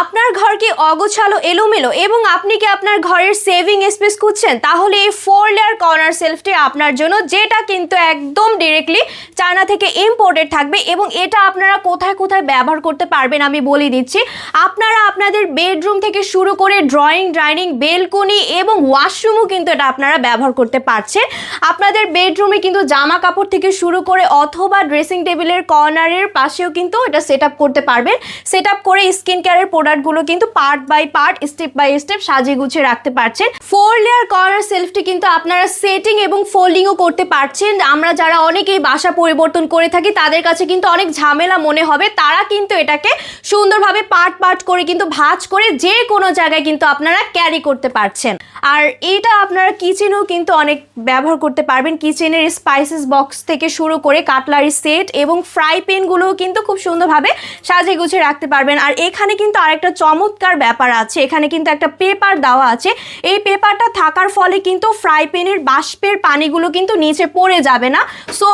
আপনার ঘর কি অগোছালো, এলোমেলো এবং আপনি কি আপনার ঘরের সেভিং স্পেস খুঁজছেন? তাহলে এই ফোর লেয়ার কর্নার সেলফটি আপনার জন্য, যেটা কিন্তু একদম ডিরেক্টলি চায়না থেকে ইম্পোর্টেড থাকবে এবং এটা আপনারা কোথায় কোথায় ব্যবহার করতে পারবেন আমি বলে দিচ্ছি। আপনারা আপনাদের বেডরুম থেকে শুরু করে ড্রয়িং ডাইনিং বেলকনি এবং ওয়াশরুমও কিন্তু এটা আপনারা ব্যবহার করতে পারছেন। আপনাদের বেডরুমে কিন্তু জামা কাপড় থেকে শুরু করে অথবা ড্রেসিং টেবিলের কর্নারের পাশেও কিন্তু এটা সেট করতে পারবেন। সেট করে স্কিন কেয়ারের প্রোডাক্টগুলো কিন্তু part by part step by step সাজিয়ে গুছিয়ে রাখতে পারছেন। ফোর লেয়ার কর্নার সেলফটি কিন্তু আপনারা সেটিং এবং ফোল্ডিংও করতে পারছেন। আমরা যারা অনেকেই বাসা পরিবর্তন করে থাকি, তাদের কাছে কিন্তু অনেক ঝামেলা মনে হবে। তারা কিন্তু এটাকে সুন্দরভাবে পার্ট পার্ট করে কিন্তু ভাজ করে যে কোনো জায়গায় কিন্তু আপনারা ক্যারি করতে পারছেন। আর এটা আপনারা কিচেনেও কিন্তু অনেক ব্যবহার করতে পারবেন। কিচেনের স্পাইসেস বক্স থেকে শুরু করে কাটলারি সেট এবং ফ্রাই প্যানগুলোও কিন্তু খুব সুন্দরভাবে সাজিয়ে গুছিয়ে রাখতে পারবেন। আর এখানে কিন্তু আরেকটা চমৎকার ব্যাপার আছে। এখানে কিন্তু একটা পেপার দেওয়া আছে। এই পেপারটা থাকার ফলে কিন্তু ফ্রাই প্যানের বাষ্পের পানিগুলো কিন্তু নিচে পড়ে যাবে না। সো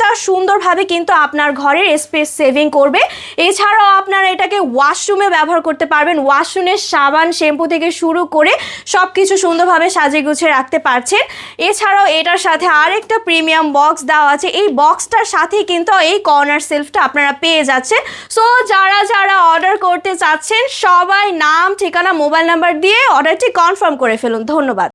অনেকটা সুন্দরভাবে কিন্তু আপনার ঘরের স্পেস সেভিং করবে। এছাড়াও আপনারা এটাকে ওয়াশরুমে ব্যবহার করতে পারবেন। ওয়াশরুমের সাবান শ্যাম্পু থেকে শুরু করে সব কিছু সুন্দরভাবে সাজিয়ে গুছিয়ে রাখতে পারছেন। এছাড়াও এটার সাথে আরেকটা প্রিমিয়াম বক্স দেওয়া আছে। এই বক্সটার সাথে কিন্তু এই কর্নার সেলফটা আপনারা পেয়ে যাচ্ছেন। সো যারা যারা অর্ডার করতে চাচ্ছেন, সবাই নাম, ঠিকানা মোবাইল নাম্বার দিয়ে অর্ডারটি কনফার্ম করে ফেলুন। ধন্যবাদ।